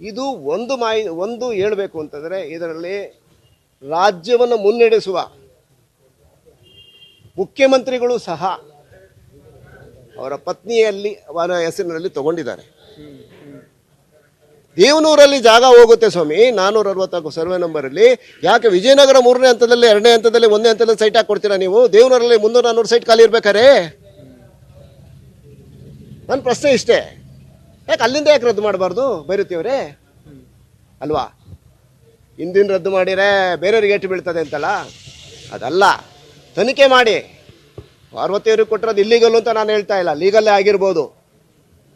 ಇದು ಒಂದು ಮಾಹಿ ಒಂದು ಹೇಳಬೇಕು ಅಂತಂದರೆ ಇದರಲ್ಲಿ ರಾಜ್ಯವನ್ನು ಮುನ್ನಡೆಸುವ ಮುಖ್ಯಮಂತ್ರಿಗಳು ಸಹ ಅವರ ಪತ್ನಿಯಲ್ಲಿ ಅವರ ಹೆಸರಿನಲ್ಲಿ ತಗೊಂಡಿದ್ದಾರೆ. ದೇವನೂರಲ್ಲಿ ಜಾಗ ಹೋಗುತ್ತೆ ಸ್ವಾಮಿ ನಾನೂರ ಅರವತ್ತಾಲ್ಕು ಸರ್ವೆ ನಂಬರಲ್ಲಿ. ಯಾಕೆ ವಿಜಯನಗರ ಮೂರನೇ ಹಂತದಲ್ಲಿ, ಎರಡನೇ ಹಂತದಲ್ಲಿ, ಒಂದನೇ ಹಂತದಲ್ಲಿ ಸೈಟ್ ಹಾಕೊಡ್ತೀರಾ ನೀವು? ದೇವನೂರಲ್ಲಿ ಮುನ್ನೂರ ನಾನ್ನೂರು ಸೈಟ್ ಖಾಲಿ ಇರ್ಬೇಕಾರೆ? ನನ್ನ ಪ್ರಶ್ನೆ ಇಷ್ಟೇ. ಯಾಕೆ ಅಲ್ಲಿಂದ ಯಾಕೆ ರದ್ದು ಮಾಡಬಾರ್ದು? ಬೈರುತ್ತಿಯವರೇ ಅಲ್ವಾ? ಹಿಂದಿನ ರದ್ದು ಮಾಡಿರೆ ಬೇರೆಯವ್ರಿಗೆ ಏಟು ಬೀಳ್ತದೆ ಅಂತಲ್ಲ? ಅದಲ್ಲ. ತನಿಖೆ ಮಾಡಿ. ಪಾರ್ವತಿಯವ್ರಿಗೆ ಕೊಟ್ಟಿರೋದು ಇಲ್ಲಿಗಲ್ ಅಂತ ನಾನು ಹೇಳ್ತಾ ಇಲ್ಲ. ಲೀಗಲ್ಲೇ ಆಗಿರ್ಬೋದು.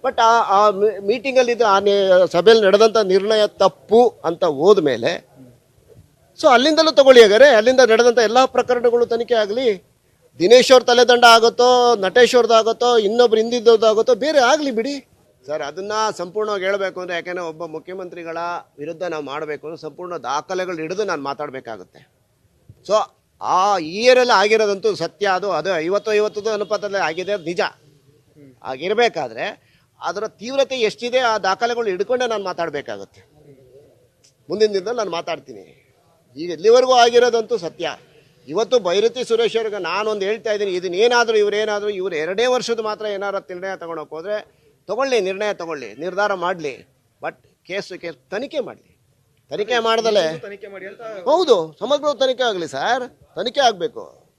ಬಟ್ ಆ ಆ ಮೀಟಿಂಗಲ್ಲಿ ಇದು ಆ ಸಭೆಯಲ್ಲಿ ನಡೆದಂಥ ನಿರ್ಣಯ ತಪ್ಪು ಅಂತ ಹೋದ ಮೇಲೆ ಸೊ ಅಲ್ಲಿಂದಲೂ ತಗೊಳ್ಳಿ ಹಾಗಾರೆ ಅಲ್ಲಿಂದ ನಡೆದಂಥ ಎಲ್ಲ ಪ್ರಕರಣಗಳು ತನಿಖೆ ಆಗಲಿ. ದಿನೇಶ್ ಅವ್ರ ತಲೆದಂಡ ಆಗುತ್ತೋ, ನಟೇಶ್ ಅವ್ರದ್ದು ಆಗುತ್ತೋ ಇನ್ನೊಬ್ರು ಹಿಂದಿದ್ದವ್ರದ್ದಾಗುತ್ತೋ, ಬೇರೆ ಆಗಲಿ ಬಿಡಿ. ಸರ್, ಅದನ್ನು ಸಂಪೂರ್ಣವಾಗಿ ಹೇಳಬೇಕು ಅಂದರೆ ಯಾಕೆಂದರೆ ಒಬ್ಬ ಮುಖ್ಯಮಂತ್ರಿಗಳ ವಿರುದ್ಧ ನಾವು ಮಾಡಬೇಕು ಅಂದರೆ ಸಂಪೂರ್ಣ ದಾಖಲೆಗಳು ಹಿಡಿದು ನಾನು ಮಾತಾಡಬೇಕಾಗುತ್ತೆ. ಸೊ ಆ ಇಯರಲ್ಲಿ ಆಗಿರೋದಂತೂ ಸತ್ಯ ಅದು ಅದು ಐವತ್ತು, ಐವತ್ತದು ಅನುಪಾತದಲ್ಲಿ ಆಗಿದೆ ನಿಜ. ಆಗಿರಬೇಕಾದ್ರೆ ಅದರ ತೀವ್ರತೆ ಎಷ್ಟಿದೆ ಆ ದಾಖಲೆಗಳು ಹಿಡ್ಕೊಂಡೆ ನಾನು ಮಾತಾಡಬೇಕಾಗುತ್ತೆ. ಮುಂದಿನ ದಿನದಲ್ಲಿ ನಾನು ಮಾತಾಡ್ತೀನಿ. ಈಗ ಇಲ್ಲಿವರೆಗೂ ಆಗಿರೋದಂತೂ ಸತ್ಯ. ಇವತ್ತು ಭೈರತಿ ಸುರೇಶ್ ಅವ್ರಿಗೆ ನಾನೊಂದು ಹೇಳ್ತಾ ಇದ್ದೀನಿ, ಇದನ್ನೇನಾದರೂ ಇವರೇನಾದರೂ ಇವ್ರು ಎರಡೇ ವರ್ಷದ ಮಾತ್ರ ಏನಾದ್ರು ನಿರ್ಣಯ ತಗೊಳಕ್ಕೆ ಹೋದರೆ ತಗೊಳ್ಳಿ ನಿರ್ಣಯ ತಗೊಳ್ಳಿ ನಿರ್ಧಾರ ಮಾಡಲಿ ಬಟ್ ಕೇಸು ಕೇಸ್ ತನಿಖೆ ಮಾಡಲಿ. ತನಿಖೆ ಮಾಡ್ದಲೇ ತನಿಖೆ ಮಾಡಿ ಅಂತ ಹೌದು ಸಮಗ್ರ ತನಿಖೆ ಆಗಲಿ ಸರ್ ತನಿಖೆ ಆಗಬೇಕು.